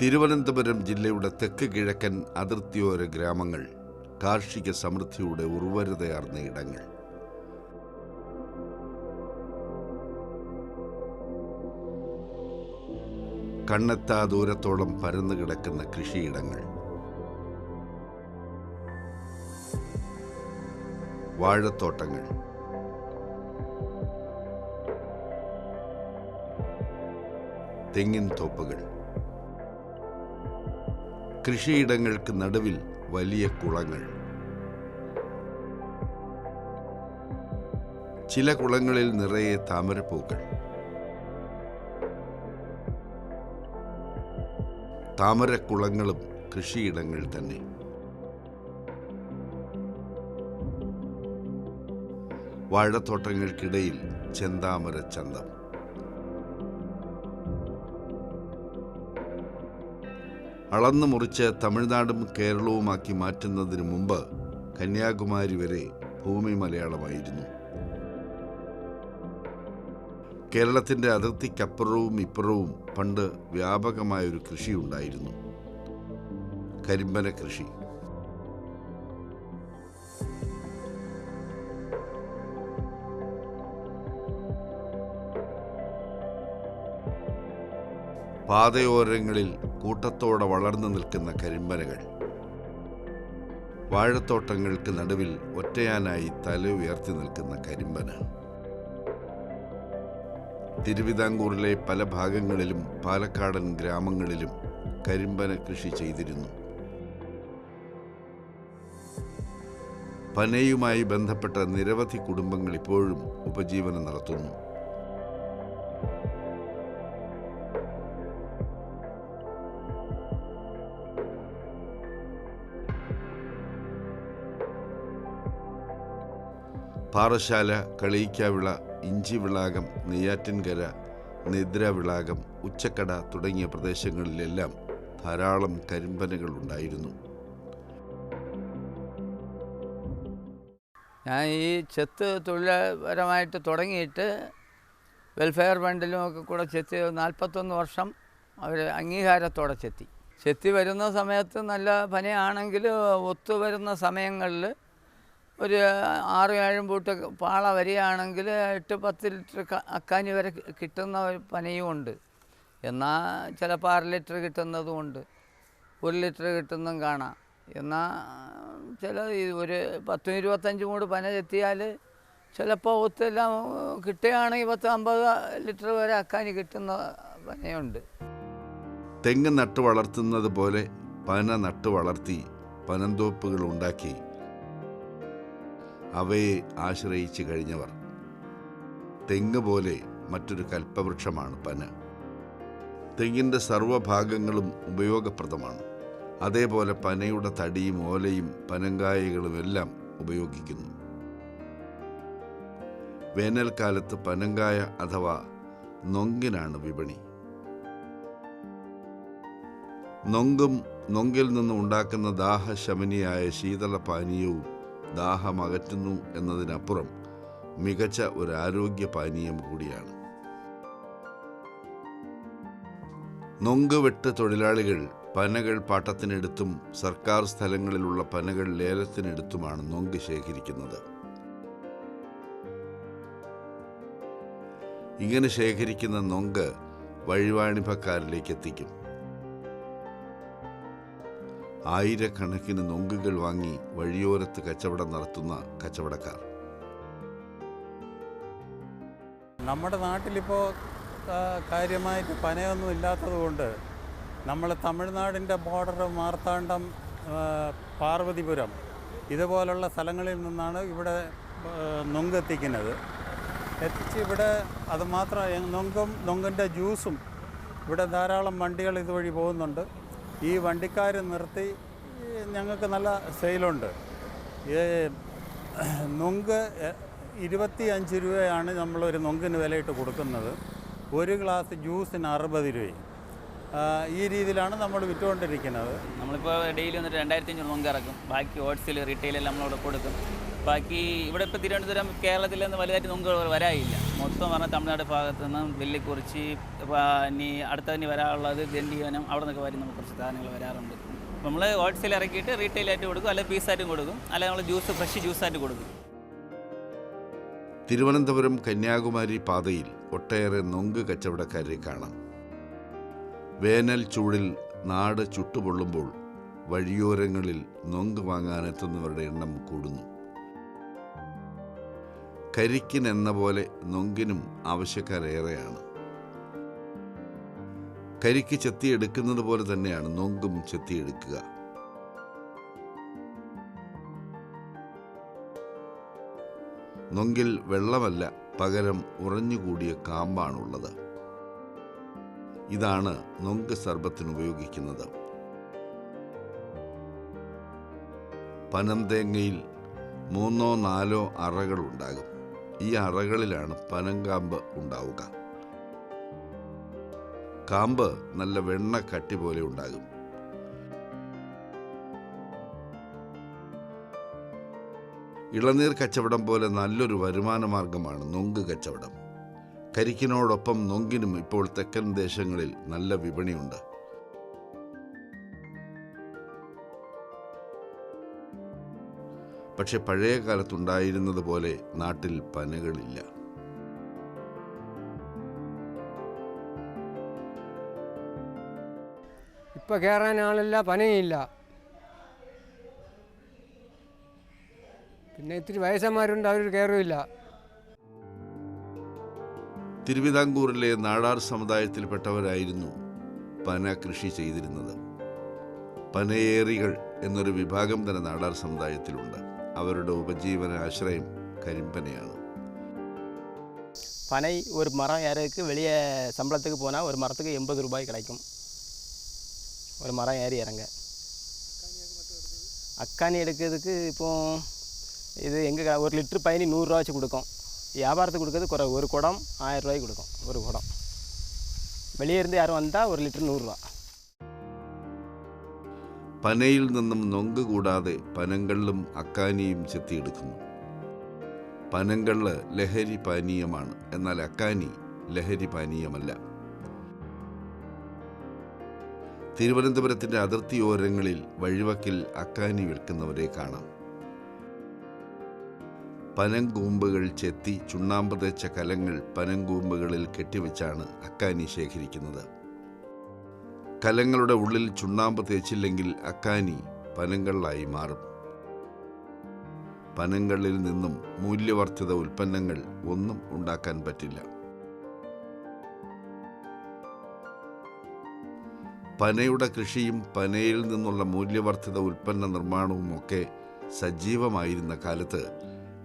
തിരുവനന്തപുരം ജില്ലയുടെ തെക്ക് കിഴക്കൻ അതിർത്തിയോര ഗ്രാമങ്ങൾ കാർഷിക സമൃദ്ധിയുടെ ഉർവരതയാർന്ന ഇടങ്ങൾ. കണ്ണെത്താ ദൂരത്തോളം പരന്നു കിടക്കുന്ന കൃഷിയിടങ്ങൾ വാഴത്തോട്ടങ്ങൾ. തെങ്ങിൻ തോപ്പുകൾ. കൃഷിയിടങ്ങൾക്ക് നടുവിൽ വലിയ കുളങ്ങൾ. ചില കുളങ്ങളിൽ നിറയെ താമരപ്പൂക്കൾ. താമരക്കുളങ്ങളും കൃഷിയിടങ്ങൾ തന്നെ. വാഴത്തോട്ടങ്ങൾക്കിടയിൽ ചെന്താമര ചന്തം അളന്നു മുറിച്ച് തമിഴ്നാടും കേരളവുമാക്കി മാറ്റുന്നതിന് മുമ്പ് കന്യാകുമാരി വരെ ഭൂമി മലയാളമായിരുന്നു. കേരളത്തിന്റെ അതിർത്തിക്കപ്പുറവും ഇപ്പുറവും പണ്ട് വ്യാപകമായൊരു കൃഷിയുണ്ടായിരുന്നു. കരിമ്പന കൃഷി. പാതയോരങ്ങളിൽ കൂട്ടത്തോടെ വളർന്നു നിൽക്കുന്ന കരിമ്പനകൾ. വാഴത്തോട്ടങ്ങൾക്ക് നടുവിൽ ഒറ്റയാനായി തല ഉയർത്തി നിൽക്കുന്ന കരിമ്പന. തിരുവിതാംകൂറിലെ പല ഭാഗങ്ങളിലും പാലക്കാടൻ ഗ്രാമങ്ങളിലും കരിമ്പന കൃഷി ചെയ്തിരുന്നു. പനയുമായി ബന്ധപ്പെട്ട നിരവധി കുടുംബങ്ങൾ ഇപ്പോഴും ഉപജീവനം നടത്തുന്നു. പാറശാല കളിയിക്കാവിള ഇഞ്ചിവിളാകം നെയ്യാറ്റിൻകര നിദ്രവിളാകം ഉച്ചക്കട തുടങ്ങിയ പ്രദേശങ്ങളിലെല്ലാം ധാരാളം കരിമ്പനകൾ ഉണ്ടായിരുന്നു. ഞാൻ ഈ ചെത്ത് തൊഴിൽപരമായിട്ട് തുടങ്ങിയിട്ട് വെൽഫെയർ ഫണ്ടിലും ഒക്കെ കൂടെ ചെത്തി നാൽപ്പത്തൊന്ന് വർഷം അവർ അംഗീകാരത്തോടെ ചെത്തി. ചെത്തി വരുന്ന സമയത്ത് നല്ല പനിയാണെങ്കിൽ ഒത്തു വരുന്ന സമയങ്ങളിൽ ഒരു ആറ് ഏഴും പൂട്ട് പാള വരികയാണെങ്കിൽ എട്ട് പത്ത് ലിറ്റർ അക്കാനി വരെ കിട്ടുന്ന ഒരു പനയും ഉണ്ട്. എന്നാൽ ചിലപ്പോൾ അര ലിറ്റർ കിട്ടുന്നതും ഉണ്ട്. ഒരു ലിറ്റർ കിട്ടുന്നതും കാണാം. എന്നാൽ ചില ഒരു പത്തും ഇരുപത്തഞ്ച് മൂട് പന ചെത്തിയാൽ ചിലപ്പോൾ ഒത്തെല്ലാം കിട്ടുകയാണെങ്കിൽ പത്ത് അമ്പത് ലിറ്റർ വരെ അക്കാനി കിട്ടുന്ന പനയുണ്ട്. തെങ്ങ് നട്ടു വളർത്തുന്നത് പോലെ പന നട്ടു വളർത്തി പനന്തോപ്പുകൾ ഉണ്ടാക്കി അവയെ ആശ്രയിച്ചു കഴിഞ്ഞവർ. തെങ്ങ് പോലെ മറ്റൊരു കൽപ്പവൃക്ഷമാണ് പന. തെങ്ങിന്റെ സർവഭാഗങ്ങളും ഉപയോഗപ്രദമാണ്. അതേപോലെ പനയുടെ തടിയും ഓലയും പനങ്കായകളും എല്ലാം ഉപയോഗിക്കുന്നു. വേനൽക്കാലത്ത് പനങ്കായ അഥവാ നൊങ്കിനാണ് വിപണി. നൊങ്കും നൊങ്കിൽ നിന്ന് ഉണ്ടാക്കുന്ന ദാഹശമനിയായ ശീതള പാനീയവും ദാഹം അകറ്റുന്നു എന്നതിനപ്പുറം മികച്ച ഒരു ആരോഗ്യ പാനീയം കൂടിയാണ്. നൊങ്ക് വെട്ട് തൊഴിലാളികൾ പനകൾ പാട്ടത്തിനെടുത്തും സർക്കാർ സ്ഥലങ്ങളിലുള്ള പനകൾ ലേലത്തിനെടുത്തുമാണ് നൊങ്ക് ശേഖരിക്കുന്നത്. ഇങ്ങനെ ശേഖരിക്കുന്ന നൊങ്ക് വഴിവാണിഭക്കാരിലേക്ക് എത്തിക്കും ആയിരക്കണക്കിന് നൊങ്കുകൾ വാങ്ങി വഴിയോരത്ത് കച്ചവടം നടത്തുന്ന കച്ചവടക്കാർ. നമ്മുടെ നാട്ടിലിപ്പോൾ കാര്യമായിട്ട് പനയൊന്നും ഇല്ലാത്തത് കൊണ്ട് നമ്മൾ തമിഴ്നാടിന്റെ ബോർഡർ മാർത്താണ്ഡം പാർവതിപുരം ഇതുപോലുള്ള സ്ഥലങ്ങളിൽ നിന്നാണ് ഇവിടെ നൊങ്കെത്തിക്കുന്നത് എത്തിച്ച് ഇവിടെ അത് മാത്രം നൊങ്കും നൊങ്കിന്റെ ജ്യൂസും ഇവിടെ ധാരാളം വണ്ടികൾ ഇതുവഴി പോകുന്നുണ്ട്. ഈ വണ്ടിക്കാർ നിർത്തി ഞങ്ങൾക്ക് നല്ല സെയിലുണ്ട്. നുങ്ക് ഇരുപത്തി അഞ്ച് രൂപയാണ് നമ്മളൊരു നുങ്കിന് വിലയിട്ട് കൊടുക്കുന്നത്. ഒരു ഗ്ലാസ് ജ്യൂസിന് അറുപത് രൂപയും. ഈ രീതിയിലാണ് നമ്മൾ വിറ്റുകൊണ്ടിരിക്കുന്നത്. നമ്മളിപ്പോൾ ഡെയിലി വന്നിട്ട് രണ്ടായിരത്തി അഞ്ഞൂറ് നുങ്ക് ഇറക്കും. ബാക്കി ഓട്സിൽ റീറ്റെയിലെല്ലാം നമ്മളോട് കൊടുക്കും. ബാക്കി ഇവിടെ ഇപ്പോൾ തിരുവനന്തപുരം കേരളത്തിൽ നിന്ന് വലുതായിട്ട് നുങ്ക് വരാനില്ല. മൊത്തം പറഞ്ഞാൽ തമിഴ്നാട് ഭാഗത്ത് നിന്ന് വെള്ളിക്കുറിച്ചി ഇനി അടുത്ത ഇനി വരാനുള്ളത് ദണ്ഡിവനം അവിടെ നിന്നൊക്കെ വരും നമുക്ക് കുറച്ച് സാധനങ്ങൾ വരാറുണ്ട്. നമ്മൾ ഹോൾസെയിൽ ഇറക്കിയിട്ട് റീറ്റെയിലായിട്ട് കൊടുക്കും അല്ലെങ്കിൽ പീസായിട്ടും കൊടുക്കും അല്ലെങ്കിൽ നമ്മൾ ജ്യൂസ് ഫ്രഷ് ജ്യൂസായിട്ട് കൊടുക്കും. തിരുവനന്തപുരം കന്യാകുമാരി പാതയിൽ ഒട്ടേറെ നൊങ്ക് കച്ചവടക്കാരെ കാണാം. വേനൽ ചൂടിൽ നാട് ചുട്ടുപൊള്ളുമ്പോൾ വഴിയോരങ്ങളിൽ നൊങ്ക് വാങ്ങാനെത്തുന്നവരുടെ എണ്ണം കൂടുന്നു. കരിക്കിനെന്ന പോലെ നൊങ്കിനും ആവശ്യക്കാരേറെയാണ്. കരിക്ക് ചെത്തിയെടുക്കുന്നത് പോലെ തന്നെയാണ് നൊങ്കും ചെത്തിയെടുക്കുക. നൊങ്കിൽ വെള്ളമല്ല പകരം ഉറഞ്ഞുകൂടിയ കാമ്പാണുള്ളത്. ഇതാണ് നൊങ്ക് സർബത്തിന് ഉപയോഗിക്കുന്നത്. പനന്തേങ്ങയിൽ മൂന്നോ നാലോ അറകൾ ഉണ്ടാകും ഈ അറകളിലാണ് പനങ്കാമ്പ് ഉണ്ടാവുക. കാമ്പ് നല്ല വെണ്ണ കട്ടി പോലെ ഉണ്ടാകും. ഇളനീർ കച്ചവടം പോലെ നല്ലൊരു വരുമാന മാർഗമാണ് നൊങ്ക് കച്ചവടം. കരിക്കിനോടൊപ്പം നൊങ്കിനും ഇപ്പോൾ തെക്കൻ ദേശങ്ങളിൽ നല്ല വിപണിയുണ്ട്. പക്ഷെ പഴയ കാലത്തുണ്ടായിരുന്നത് പോലെ നാട്ടിൽ പനകളില്ല. ഇപ്പൊ കയറാൻ ആളില്ല പനയില്ല. പിന്നെ ഇത്തിരി വയസ്സന്മാരുണ്ട് അവർ കയറില്ല തിരുവിതാംകൂറിലെ നാടാർ സമുദായത്തിൽപ്പെട്ടവരായിരുന്നു പന കൃഷി ചെയ്തിരുന്നത്. പനയേറികൾ എന്നൊരു വിഭാഗം തന്നെ നാടാർ സമുദായത്തിലുണ്ട്. അവരുടെ ഉപജീവന ആശ്രയം കരിമ്പനയാണ് பனை ஒரு மரம் ஏறதுக்கு வெளியே சம்பளத்துக்கு போனால் ஒரு மரத்துக்கு எண்பது ரூபாய் கிடைக்கும் ஒரு மரம் ஏறி இறங்க அக்காணி எடுக்கிறதுக்கு இப்போ இது எங்கள் ஒரு லிட்ரு பயணி நூறுரூவா வச்சு கொடுக்கும் வியாபாரத்துக்கு கொடுக்கறது குறை ஒரு குடம் ஆயிரம் ரூபாய்க்கு கொடுக்கும் ஒரு குடம் வெளியே இருந்து யாரும் வந்தால் ஒரு லிட்டர் நூறுரூவா പനയിൽ നിന്നും നൊങ്ക് കൂടാതെ പനങ്കള്ളും അക്കാനിയും ചെത്തിയെടുക്കുന്നു. പനങ്കള്ള് ലഹരി പാനീയമാണ്. എന്നാൽ അക്കാനി ലഹരി പാനീയമല്ല. തിരുവനന്തപുരത്തിന്റെ അതിർത്തിയോരങ്ങളിൽ വഴിവക്കിൽ അക്കാനി വിൽക്കുന്നവരെ കാണാം. പനങ്കൂമ്പുകൾ ചെത്തി ചുണ്ണാമ്പ് തേച്ച കലങ്ങൾ പനങ്കൂമ്പുകളിൽ കെട്ടിവെച്ചാണ് അക്കാനി ശേഖരിക്കുന്നത്. കലങ്ങളുടെ ഉള്ളിൽ ചുണ്ണാമ്പ് തേച്ചില്ലെങ്കിൽ അക്കാനി പനങ്ങളിലായി മാറും. പനങ്ങളിൽ നിന്നും മൂല്യവർദ്ധിത ഉൽപ്പന്നങ്ങൾ ഒന്നും ഉണ്ടാക്കാൻ പറ്റില്ല. പനയുടെ കൃഷിയും പനയിൽ നിന്നുള്ള മൂല്യവർദ്ധിത ഉൽപ്പന്ന നിർമ്മാണവും ഒക്കെ സജീവമായിരുന്ന കാലത്ത്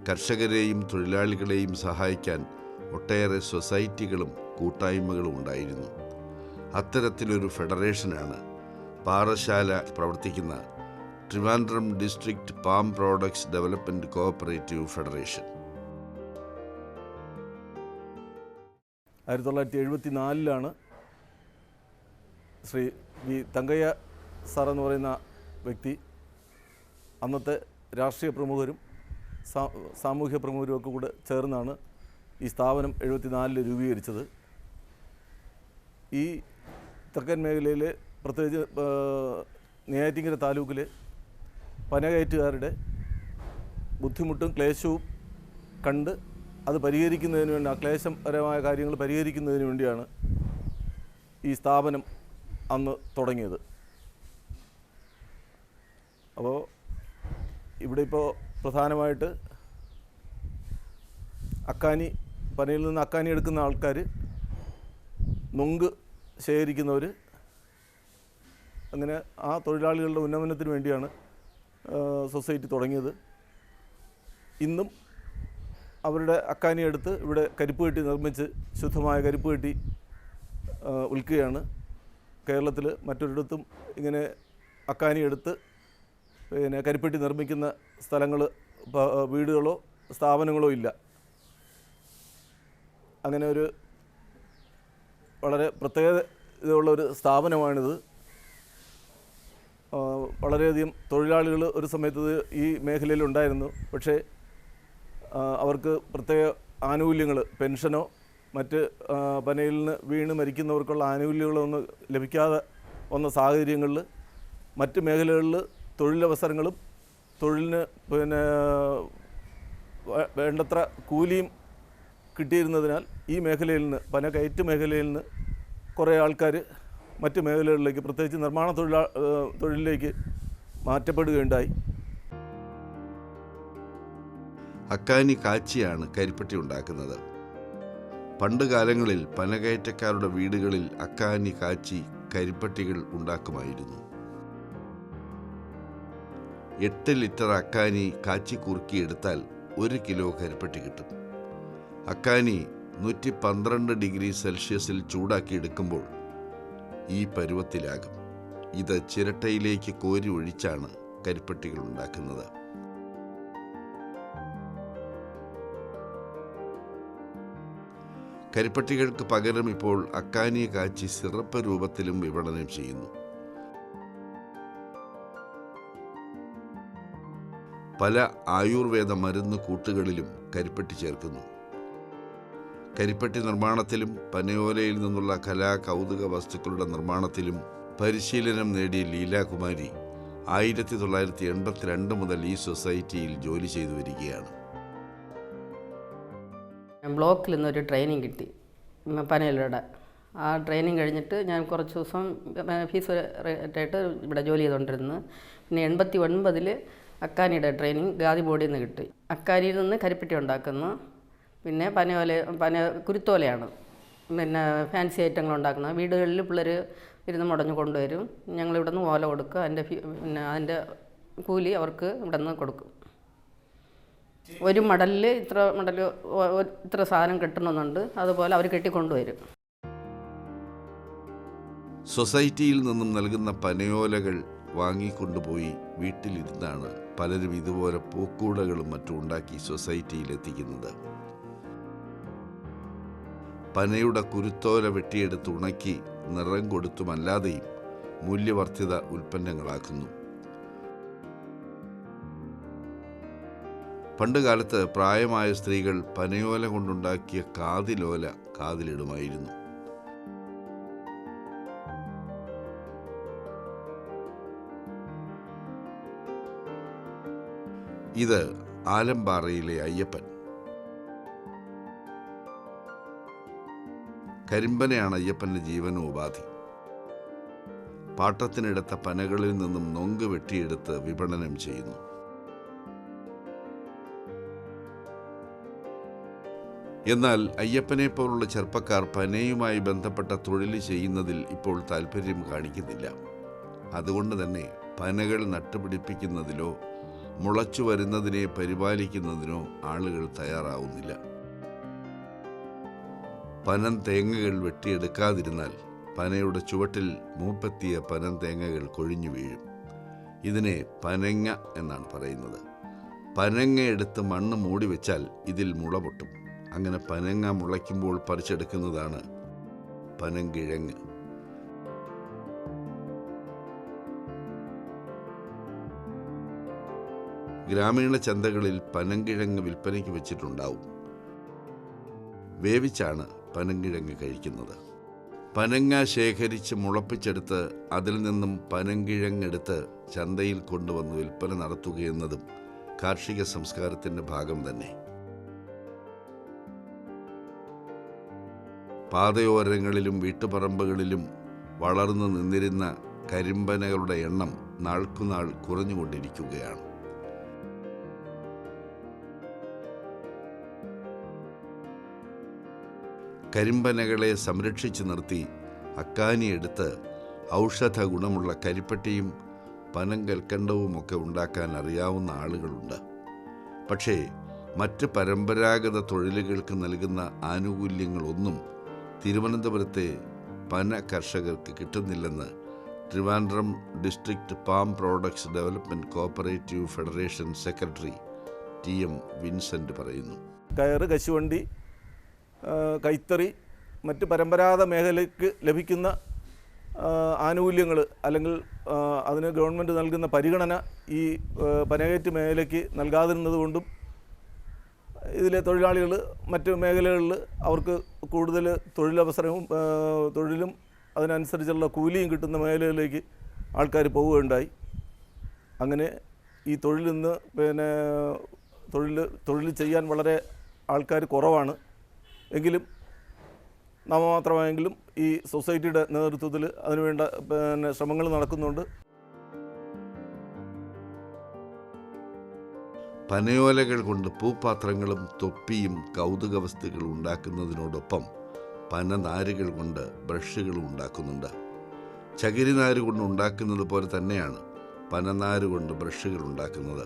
കർഷകരെയും തൊഴിലാളികളെയും സഹായിക്കാൻ ഒട്ടേറെ സൊസൈറ്റികളും കൂട്ടായ്മകളും ഉണ്ടായിരുന്നു. അത്തരത്തിലൊരു ഫെഡറേഷനാണ് പാറശാല പ്രവർത്തിക്കുന്ന Trivandrum district palm products development cooperative federation. ആയിരത്തി തൊള്ളായിരത്തി എഴുപത്തി നാലിലാണ് ശ്രീ വി തങ്കയ്യ സാർ എന്ന് പറയുന്ന വ്യക്തി അന്നത്തെ രാഷ്ട്രീയ പ്രമുഖരും സാമൂഹ്യ പ്രമുഖരും ഒക്കെ കൂടെ ചേർന്നാണ് ഈ സ്ഥാപനം എഴുപത്തിനാലിൽ രൂപീകരിച്ചത്. ഈ തെക്കൻ മേഖലയിൽ പ്രത്യേകിച്ച് നെയ്യാറ്റിങ്കര താലൂക്കിലെ പനകയറ്റുകാരുടെ ബുദ്ധിമുട്ടും ക്ലേശവും കണ്ട് അത് പരിഹരിക്കുന്നതിന് വേണ്ടി ആ ക്ലേശപരമായ കാര്യങ്ങൾ പരിഹരിക്കുന്നതിന് വേണ്ടിയാണ് ഈ സ്ഥാപനം അന്ന് തുടങ്ങിയത്. അപ്പോൾ ഇവിടെ ഇപ്പോൾ പ്രധാനമായിട്ട് അക്കാനി പനയിൽ നിന്ന് അക്കാനി എടുക്കുന്ന ആൾക്കാർ നൊങ്ക് ശേഖരിക്കുന്നവർ അങ്ങനെ ആ തൊഴിലാളികളുടെ ഉന്നമനത്തിന് വേണ്ടിയാണ് സൊസൈറ്റി തുടങ്ങിയത്. ഇന്നും അവരുടെ അക്കാനി എടുത്ത് ഇവിടെ കരിപ്പ് കെട്ടി നിർമ്മിച്ച് ശുദ്ധമായ കരിപ്പ് കെട്ടി വിൽക്കുകയാണ്. കേരളത്തിൽ മറ്റൊരിടത്തും ഇങ്ങനെ അക്കാനി എടുത്ത് പിന്നെ കരിപ്പെട്ടി നിർമ്മിക്കുന്ന സ്ഥലങ്ങൾ വീടുകളോ സ്ഥാപനങ്ങളോ ഇല്ല. അങ്ങനെ ഒരു വളരെ പ്രത്യേകതയുള്ള ഒരു സ്ഥാപനമാണിത്. വളരെയധികം തൊഴിലാളികൾ ഒരു സമയത്ത് ഈ മേഖലയിൽ ഉണ്ടായിരുന്നു. പക്ഷേ അവർക്ക് പ്രത്യേക ആനുകൂല്യങ്ങൾ പെൻഷനോ മറ്റ് പനയിൽ നിന്ന് വീണ് മരിക്കുന്നവർക്കുള്ള ആനുകൂല്യങ്ങളോ ഒന്നും ലഭിക്കാതെ വന്ന സാഹചര്യങ്ങളിൽ മറ്റ് മേഖലകളിൽ തൊഴിലവസരങ്ങളും തൊഴിലിന് പിന്നെ വേണ്ടത്ര കൂലിയും കിട്ടിയിരുന്നതിനാൽ ഈ മേഖലയിൽ നിന്ന് പന കയറ്റ് മേഖലയിൽ നിന്ന് കുറേ ആൾക്കാർ മറ്റ് മേഖലകളിലേക്ക് പ്രത്യേകിച്ച് നിർമ്മാണ തൊഴിലാ തൊഴിലിലേക്ക് മാറ്റപ്പെടുകയുണ്ടായി. അക്കാനി കാച്ചിയാണ് കരിപ്പട്ടി ഉണ്ടാക്കുന്നത്. പണ്ട് കാലങ്ങളിൽ പനകയറ്റക്കാരുടെ വീടുകളിൽ അക്കാനി കാച്ചി കരിപ്പട്ടികൾ ഉണ്ടാക്കുമായിരുന്നു. എട്ട് ലിറ്റർ അക്കാനി കാച്ചി കുറുക്കിയെടുത്താൽ ഒരു കിലോ കരിപ്പട്ടി കിട്ടും. അക്കാനി നൂറ്റി പന്ത്രണ്ട് ഡിഗ്രി സെൽഷ്യസിൽ ചൂടാക്കി എടുക്കുമ്പോൾ ഈ പരുവത്തിലാകും. ഇത് ചിരട്ടയിലേക്ക് കോരി ഒഴിച്ചാണ് കരിപ്പെട്ടികൾ ഉണ്ടാക്കുന്നത്. കരിപ്പട്ടികൾക്ക് പകരം ഇപ്പോൾ അക്കാനിയ കാച്ചി സിറപ്പ് രൂപത്തിലും വിപണനം ചെയ്യുന്നു. പല ആയുർവേദ മരുന്ന് കൂട്ടുകളിലും കരിപ്പട്ടി ചേർക്കുന്നു. കരിപ്പട്ടി നിർമ്മാണത്തിലും പനയോലയിൽ നിന്നുള്ള കലാ കൗതുക വസ്തുക്കളുടെ നിർമ്മാണത്തിലും പരിശീലനം നേടിയ ലീലാകുമാരി ആയിരത്തി തൊള്ളായിരത്തി എൺപത്തിരണ്ട് മുതൽ ഈ സൊസൈറ്റിയിൽ ജോലി ചെയ്തു വരികയാണ്. ബ്ലോക്കിൽ നിന്നൊരു ട്രെയിനിങ് കിട്ടി പനയിലൂടെ ആ ട്രെയിനിങ് കഴിഞ്ഞിട്ട് ഞാൻ കുറച്ച് ദിവസം ഫീസ് ആയിട്ട് ഇവിടെ ജോലി ചെയ്തുകൊണ്ടിരുന്നു. പിന്നെ എൺപത്തി ഒൻപതിൽ അക്കാനിയുടെ ട്രെയിനിങ് ഗാദി ബോർഡിൽ നിന്ന് കിട്ടി. അക്കാനിയിൽ നിന്ന് കരിപ്പെട്ടി ഉണ്ടാക്കുന്നു. പിന്നെ പനയോല പന കുരുത്തോലയാണ്. പിന്നെ ഫാൻസി ഐറ്റങ്ങൾ ഉണ്ടാക്കുന്നത്. വീടുകളിൽ പിള്ളേർ ഇരുന്ന് മുടഞ്ഞ് കൊണ്ടുവരും. ഞങ്ങൾ ഇവിടെ നിന്ന് ഓല കൊടുക്കുക. അതിന്റെ പിന്നെ അതിന്റെ കൂലി അവർക്ക് ഇവിടെ നിന്ന് കൊടുക്കും. ഒരു മടലിൽ ഇത്ര മടൽ ഇത്ര സാധനം കിട്ടണമെന്നുണ്ട്. അതുപോലെ അവർ കെട്ടിക്കൊണ്ടുവരും. സൊസൈറ്റിയിൽ നിന്നും നൽകുന്ന പനയോലകൾ വാങ്ങിക്കൊണ്ടുപോയി വീട്ടിലിരുന്നാണ് പലരും ഇതുപോലെ പൂക്കൂടകളും മറ്റും ഉണ്ടാക്കി സൊസൈറ്റിയിൽ എത്തിക്കുന്നത്. പനയുടെ കുരുത്തോല വെട്ടിയെടുത്ത് ഉണക്കി നിറം കൊടുത്തുമല്ലാതെയും മൂല്യവർദ്ധിത ഉൽപ്പന്നങ്ങളാക്കുന്നു. പണ്ടുകാലത്ത് പ്രായമായ സ്ത്രീകൾ പനയോല കൊണ്ടുണ്ടാക്കിയ കാതിലോല കാതിലിടുമായിരുന്നു. ഇത് ആലമ്പാറയിലെ അയ്യപ്പൻ. കരിമ്പനയാണ് അയ്യപ്പന്റെ ജീവനോപാധി പാട്ടത്തിനെടുത്ത പനകളിൽ നിന്നും നൊങ്ക് വെട്ടിയെടുത്ത് വിപണനം ചെയ്യുന്നു. എന്നാൽ അയ്യപ്പനെ പോലുള്ള ചെറുപ്പക്കാർ പനയുമായി ബന്ധപ്പെട്ട തൊഴിൽ ചെയ്യുന്നതിൽ ഇപ്പോൾ താല്പര്യം കാണിക്കുന്നില്ല. അതുകൊണ്ട് തന്നെ പനകൾ നട്ടുപിടിപ്പിക്കുന്നതിലോ മുളച്ചു വരുന്നതിനെ പരിപാലിക്കുന്നതിനോ ആളുകൾ തയ്യാറാവുന്നില്ല. പനം തേങ്ങകൾ വെട്ടിയെടുക്കാതിരുന്നാൽ പനയുടെ ചുവട്ടിൽ മൂപ്പെത്തിയ പനം തേങ്ങകൾ കൊഴിഞ്ഞു വീഴും. ഇതിനെ പനങ്ങ എന്നാണ് പറയുന്നത്. പനങ്ങ എടുത്ത് മണ്ണ് മൂടി വെച്ചാൽ ഇതിൽ മുള പൊട്ടും. അങ്ങനെ പനങ്ങ മുളയ്ക്കുമ്പോൾ പറിച്ചെടുക്കുന്നതാണ് പനങ്കിഴങ്ങ്. ഗ്രാമീണ ചന്തകളിൽ പനങ്കിഴങ്ങ് വിൽപ്പനയ്ക്ക് വെച്ചിട്ടുണ്ടാവും. വേവിച്ചാണ് പനങ്കിഴങ്ങ് കഴിക്കുന്നത്. പനങ്ങ ശേഖരിച്ച് മുളപ്പിച്ചെടുത്ത് അതിൽ നിന്നും പനങ്കിഴങ്ങെടുത്ത് ചന്തയിൽ കൊണ്ടുവന്ന് വിൽപ്പന നടത്തുകയെന്നതും കാർഷിക സംസ്കാരത്തിന്റെ ഭാഗം തന്നെ. പാതയോരങ്ങളിലും വീട്ടുപറമ്പുകളിലും വളർന്നു നിന്നിരുന്ന കരിമ്പനകളുടെ എണ്ണം നാൾക്കുനാൾ കുറഞ്ഞുകൊണ്ടിരിക്കുകയാണ്. കരിമ്പനകളെ സംരക്ഷിച്ചു നിർത്തി അക്കാനിയെടുത്ത് ഔഷധ ഗുണമുള്ള കരിപ്പട്ടിയും പനങ്കൽക്കണ്ടവുമൊക്കെ ഉണ്ടാക്കാൻ അറിയാവുന്ന ആളുകളുണ്ട്. പക്ഷേ മറ്റ് പരമ്പരാഗത തൊഴിലുകൾക്ക് നൽകുന്ന ആനുകൂല്യങ്ങളൊന്നും തിരുവനന്തപുരത്തെ പന കർഷകർക്ക് കിട്ടുന്നില്ലെന്ന് Trivandrum district palm products development cooperative federation secretary T M Vincent പറയുന്നു. കയറ് കശുവണ്ടി കൈത്തറി മറ്റ് പരമ്പരാഗത മേഖലയ്ക്ക് ലഭിക്കുന്ന ആനുകൂല്യങ്ങൾ അല്ലെങ്കിൽ അതിന് ഗവൺമെന്റ് നൽകുന്ന പരിഗണന ഈ പനകയറ്റ് മേഖലയ്ക്ക് നൽകാതിരുന്നത് കൊണ്ടും ഇതിലെ തൊഴിലാളികൾ മറ്റ് മേഖലകളിൽ അവർക്ക് കൂടുതൽ തൊഴിലവസരവും തൊഴിലും അതിനനുസരിച്ചുള്ള കൂലിയും കിട്ടുന്ന മേഖലകളിലേക്ക് ആൾക്കാർ പോവുകയുണ്ടായി. അങ്ങനെ ഈ തൊഴിൽ ഇന്ന് പിന്നെ തൊഴിൽ തൊഴിൽ ചെയ്യാൻ വളരെ ആൾക്കാർ കുറവാണ്. എങ്കിലും നാമമാത്രമായെങ്കിലും ഈ സൊസൈറ്റിയുടെ നേതൃത്വത്തിൽ അതിനുവേണ്ട പിന്നെ ശ്രമങ്ങൾ നടക്കുന്നുണ്ട്. പനയോലകൾ കൊണ്ട് പൂപ്പാത്രങ്ങളും തൊപ്പിയും കൗതുക വസ്തുക്കളും ഉണ്ടാക്കുന്നതിനോടൊപ്പം പനനാരുകൾ കൊണ്ട് ബ്രഷുകളും ഉണ്ടാക്കുന്നുണ്ട്. ചകിരിനാര് കൊണ്ട് ഉണ്ടാക്കുന്നത് പോലെ തന്നെയാണ് പനനാര് കൊണ്ട് ബ്രഷുകൾ ഉണ്ടാക്കുന്നത്.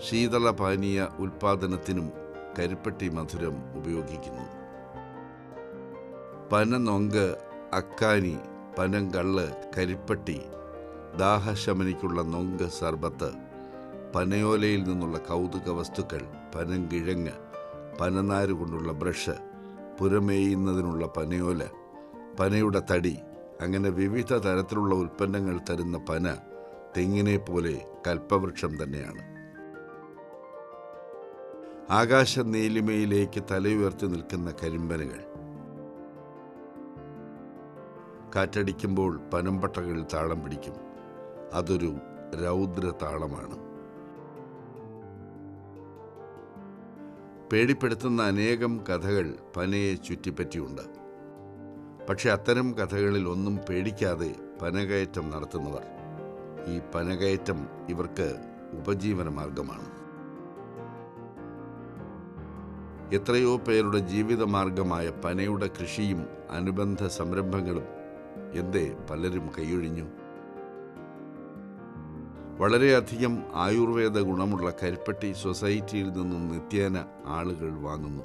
ശീതള പാനീയ ഉൽപാദനത്തിനും കരിപ്പട്ടി മധുരം ഉപയോഗിക്കുന്നു. പനനൊങ്ക് അക്കാനി പനങ്കള്ള് കരിപ്പെട്ടി ദാഹശമനിക്കുള്ള നൊങ്ക് സർബത്ത് പനയോലയിൽ നിന്നുള്ള കൗതുക വസ്തുക്കൾ പനങ്കിഴങ്ങ് പനനാര് കൊണ്ടുള്ള ബ്രഷ് പുരമേയുന്നതിനുള്ള പനയോല പനയുടെ തടി അങ്ങനെ വിവിധ തരത്തിലുള്ള ഉൽപ്പന്നങ്ങൾ തരുന്ന പന തെങ്ങിനെ പോലെ കൽപ്പവൃക്ഷം തന്നെയാണ്. ആകാശ നീലിമയിലേക്ക് തലയുയർത്തി നിൽക്കുന്ന കരിമ്പനകൾ. കാറ്റടിക്കുമ്പോൾ പനമ്പട്ടകൾ താളം പിടിക്കും. അതൊരു രൗദ്ര താളമാണ് പേടിപ്പെടുത്തുന്ന അനേകം കഥകൾ പനയെ ചുറ്റിപ്പറ്റിയുണ്ട്. പക്ഷെ അത്തരം കഥകളിൽ ഒന്നും പേടിക്കാതെ പനകയറ്റം നടത്തുന്നവർ. ഈ പനകയറ്റം ഇവർക്ക് ഉപജീവന മാർഗമാണ് എത്രയോ പേരുടെ ജീവിതമാർഗമായ പനയുടെ കൃഷിയും അനുബന്ധ സംരംഭങ്ങളും എന്തേ പലരും കൈയൊഴിഞ്ഞു. വളരെയധികം ആയുർവേദ ഗുണമുള്ള കരിപ്പട്ടി സൊസൈറ്റിയിൽ നിന്നും നിത്യേന ആളുകൾ വാങ്ങുന്നു.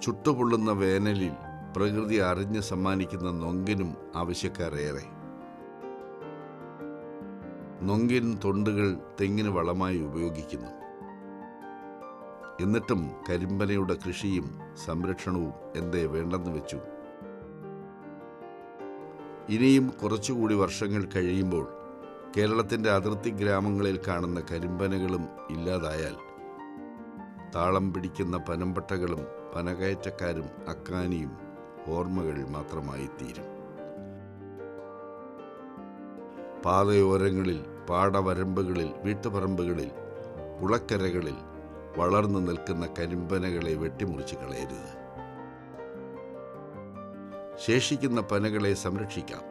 ചുട്ടുപൊള്ളുന്ന വേനലിൽ പ്രകൃതി അറിഞ്ഞ് സമ്മാനിക്കുന്ന നൊങ്കിനും ആവശ്യക്കാരേറെ. നൊങ്കിൻ തൊണ്ടുകൾ തെങ്ങിന് വളമായി ഉപയോഗിക്കുന്നു. എന്നിട്ടും കരിമ്പനയുടെ കൃഷിയും സംരക്ഷണവും എന്തേ വേണ്ടെന്ന് വെച്ചു. ഇനിയും കുറച്ചുകൂടി വർഷങ്ങൾ കഴിയുമ്പോൾ കേരളത്തിന്റെ അതിർത്തി ഗ്രാമങ്ങളിൽ കാണുന്ന കരിമ്പനകളും ഇല്ലാതായാൽ താളം പിടിക്കുന്ന പനമ്പട്ടകളും പനകയറ്റക്കാരും അക്കാനിയും ഓർമ്മകൾ മാത്രമായി തീരും പാതയോരങ്ങളിൽ പാടവരമ്പുകളിൽ വീട്ടുപറമ്പുകളിൽ കുളക്കരകളിൽ വളർന്നു നിൽക്കുന്ന കരിമ്പനകളെ വെട്ടിമുറിച്ച് കളയരുത്. ശേഷിക്കുന്ന പനകളെ സംരക്ഷിക്കാം.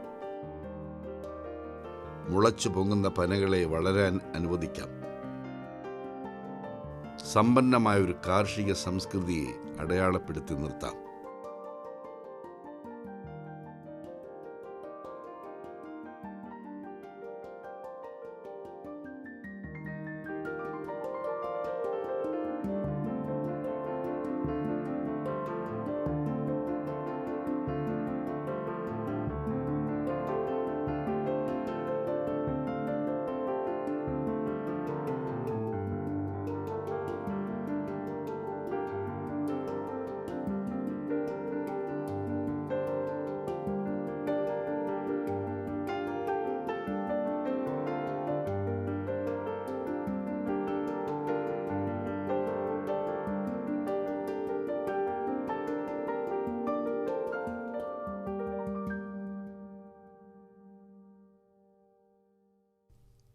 മുളച്ചു പൊങ്ങുന്ന പനകളെ വളരാൻ അനുവദിക്കാം. സമ്പന്നമായ ഒരു കാർഷിക സംസ്കൃതിയെ അടയാളപ്പെടുത്തി നിർത്താം.